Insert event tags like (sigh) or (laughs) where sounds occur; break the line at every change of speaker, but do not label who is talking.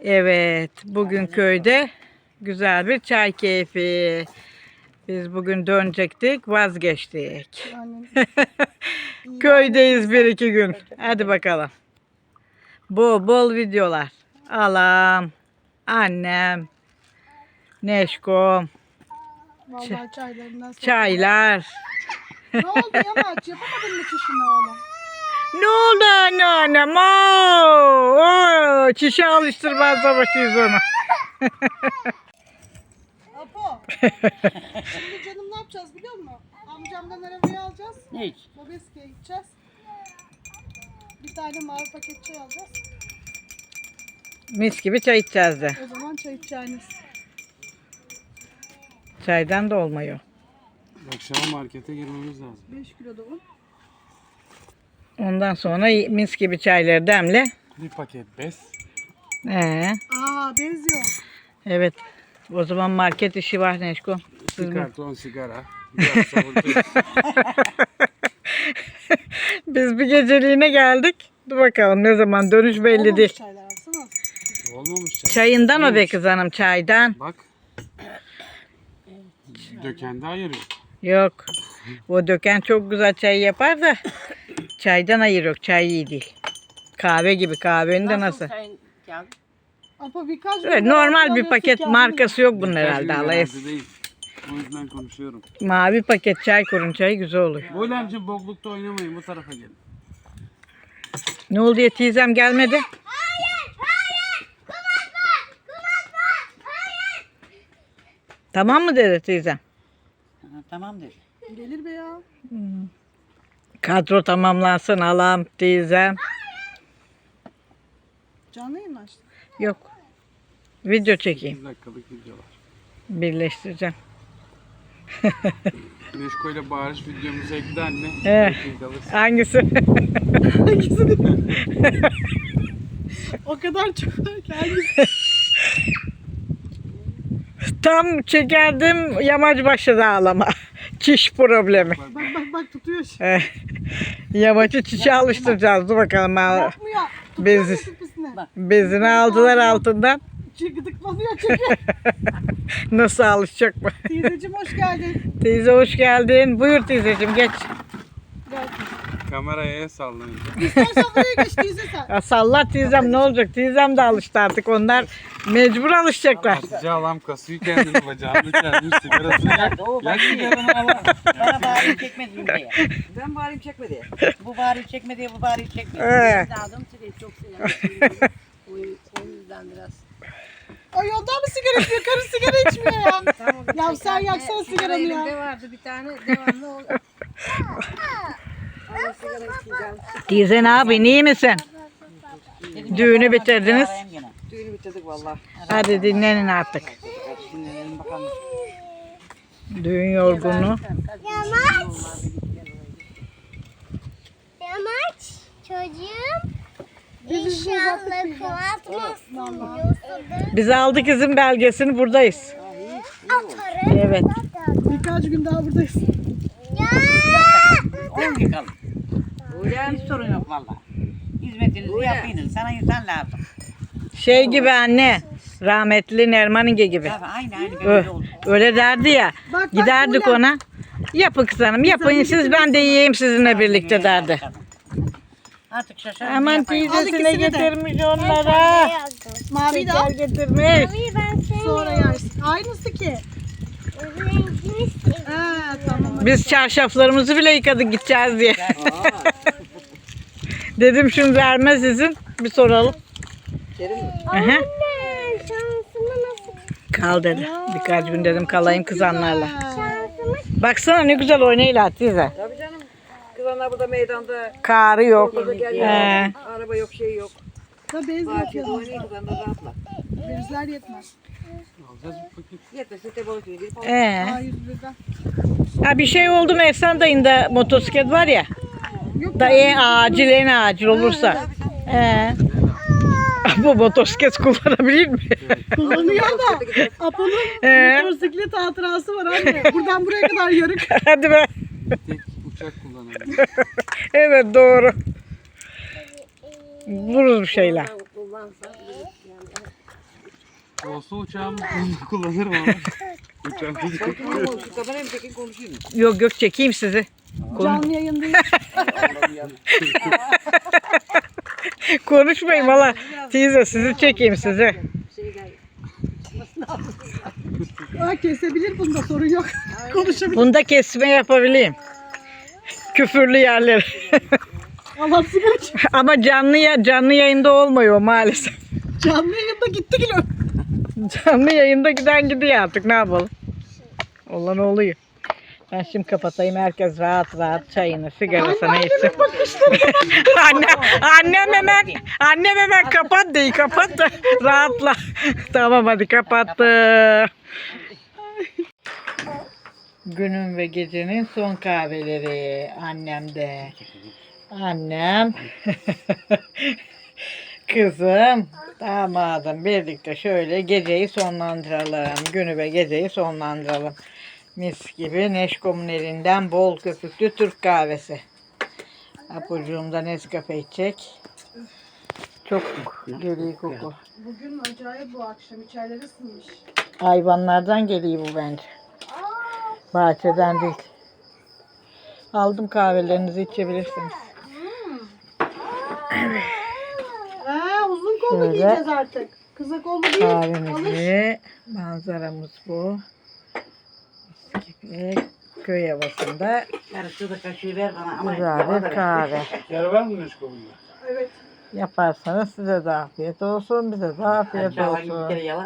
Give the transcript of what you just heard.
Evet, bugün köyde güzel bir çay keyfi. Biz bugün dönecektik, vazgeçtik. (laughs) Köydeyiz bir iki gün. Hadi bakalım. Bol bol videolar. Alam, annem, Neşkom,
vallahi çaylarından sonra.
çaylar.
Ne oldu Yamaç? Yapamadın mı çişini oğlum?
Ne oldu anneannem? Oo, oo, çişe alıştırmaz savaşıyız onu. (laughs)
Apo. Şimdi canım ne yapacağız biliyor musun? Amcamdan arabayı alacağız.
Ne iç?
Babeski'ye gideceğiz. Bir tane mavi paket çay alacağız.
Mis gibi çay içeceğiz de.
O zaman çay içeceğiniz.
Çaydan da olmuyor.
Akşama markete girmemiz lazım.
5 kilo da un.
Ondan sonra mis gibi çayları demle.
Bir paket bez.
Ee,
Aa benziyor.
evet. O zaman market işi var Neşko.
Bir karton sigara. Biraz. (laughs)
Biz bir geceliğine geldik. Dur bakalım ne zaman dönüş belli
Olmamış
değil.
çaylar.
Olmamış çay.
Çayından o be kız hanım çaydan.
Bak. Dökende ayırıyor.
Yok. O döken çok güzel çay yapar da çaydan ayır yok. Çay iyi değil. Kahve gibi kahvenin de nasıl?
Sayın
birkaç gün daha
normal bir
alıyorsun
paket markası yok bunun
Birkaç
herhalde.
gün değil. O yüzden konuşuyorum.
Mavi paket çay kurun çayı güzel oluyor.
Boylamcı boklukta oynamayın bu tarafa gelin.
Ne oldu ya teyzem gelmedi? Tamam mı dedi teyzem?
Ha, tamam dedi.
Gelir be ya.
Kadro tamamlansın alam teyzem.
Canlı yayın mı açtın?
Yok. Video çekeyim.
8 dakikalık videolar.
Birleştireceğim. (laughs)
Neşko ile bağırış videomuzu ekle anne.
Evet.
Dakikalık. (laughs)
Hangisi?
O kadar çok var ki hangisi?
Tam çekerdim yamaç başladı ağlama. Çiş problemi.
Bak bak bak tutuyor.
Yamaçı çişe alıştıracağız. Dur bakalım. ha.
Yapmıyor.
Bezi, bezini aldılar altından.
Çi- Gıdıklanıyor çünkü. (laughs)
Nasıl alışacak mı?
Teyzeciğim hoş geldin.
Teyze hoş geldin. Buyur teyzeciğim geç.
Kameraya el sallayınca.
İstersen buraya geç teyze sen.
Ya sallar teyzem ne olacak? Teyzem de alıştı artık. Onlar mecbur alışacaklar.
Azıcık alam kasıyor kendini bacağını kendini sigarasını yak.
O
Yak
bak
sigaranı alam.
bana bari çekmedi diye. Ben bari çekmedi. Bu bari çekmedi, bu bari çekmedi.
Ee.
Lazım size çok selam. o, yüzden biraz.
Ay ondan mı sigara içmiyor? Karı sigara içmiyor ya.
Tamam,
Ya sen yaksana sigaranı ya.
Elimde vardı bir tane devamlı o. (laughs)
Teyze ne yapıyorsun? İyi misin? Düğünü bitirdiniz.
Düğünü bitirdik valla.
Hadi dinlenin artık.
Hadi dinlenelim bakalım.
Düğün yorgunluğu.
Yamaç çocuğum inşallah kıvatmasın diyorsun.
Biz aldık izin belgesini buradayız.
Atarım.
Evet.
Birkaç gün daha buradayız.
Ya.
10 gün kalın. Hiç sorun yok valla. Hizmetinizi yapın. Sana insan lazım.
Şey gibi anne. Rahmetli Nerman İnge gibi.
Tabii aynı aynı
Ö-
oldu.
öyle derdi ya.
Bak, bak,
Giderdik
Ulan.
ona. Yapın kız hanım yapın siz ben de yiyeyim sizinle birlikte derdi.
Artık şaşar.
Aman teyzesine
ikisini de.
getirmiş onlara.
Mavi de al.
Şeker getirmiş.
Mavi ben
Sonra
sevmiyorum.
yersin. Aynısı ki.
Rengini seviyorum.
Ha tamam.
Biz çarşaflarımızı bile yıkadık gideceğiz diye. (laughs) Dedim şimdi vermez izin. Bir soralım.
Anne şansımı nasıl?
Kal dedi. Birkaç gün dedim kalayım kızanlarla.
Şansımı
Baksana ne güzel oynayla teyze.
Tabii canım. Kızanlar burada meydanda.
Karı yok.
Gel
Ee,
Araba yok şey yok.
da bez yok
Bahçede
ya.
oynayın kızanlar rahatla.
Bezler yetmez.
Alacağız bir paket.
Yetmezse te balık al.
ee.
Hayır birden.
Ha bir şey oldu mu Ehsan dayında motosiklet var ya. Da en acil en acil olursa. Ee. Bu motosiklet kullanabilir mi?
kullanıyor da. Apo'nun
Ee?
motosiklet hatırası var anne. Buradan buraya kadar yarık. (laughs)
Hadi be.
Tek uçak kullanalım. (laughs)
Evet doğru. Buluruz bir şeyler.
Kullansa.
Olsa uçağımı kullanırım ama. Uçağım
Kamerayı çekin konuşayım.
Yok yok çekeyim sizi.
Canlı yayındayız. (laughs)
Konuşmayın valla. Teyze sizi çekeyim sizi.
Aa, kesebilir bunda sorun yok. Konuşabilir.
Bunda kesme yapabileyim. Küfürlü yerler.
Allah sigara.
Ama canlı ya canlı yayında olmuyor maalesef.
Canlı yayında gitti kilo.
Canlı yayında giden gidiyor artık ne yapalım. Olan oluyor. Ben şimdi kapatayım herkes rahat rahat çayını sigarasını içsin. (laughs) Anne, annem hemen annem hemen kapat değil kapat da rahatla. (laughs) tamam hadi kapattı. Günün ve gecenin son kahveleri annemde. Annem, (laughs) kızım, damadım birlikte şöyle geceyi sonlandıralım. Günü ve geceyi sonlandıralım. Mis gibi Neşkom'un elinden bol köpüklü Türk kahvesi. Apucuğumda Nescafe içecek. Çok geliyor koku.
Bugün acayip bu akşam içerileri ısınmış.
Hayvanlardan geliyor bu bence. Bahçeden değil. Aldım kahvelerinizi içebilirsiniz.
Ha, uzun kollu
Şöyle.
giyeceğiz artık. Kısa kollu değil.
Kahvemizi, manzaramız bu. Gibi köy havasında
Karısı da kaşığı ver bana ama.
güzel bir kahve. (laughs)
Yer var mı Neşko'nda?
Evet.
Yaparsanız size de afiyet olsun, bize de afiyet olsun.
yala.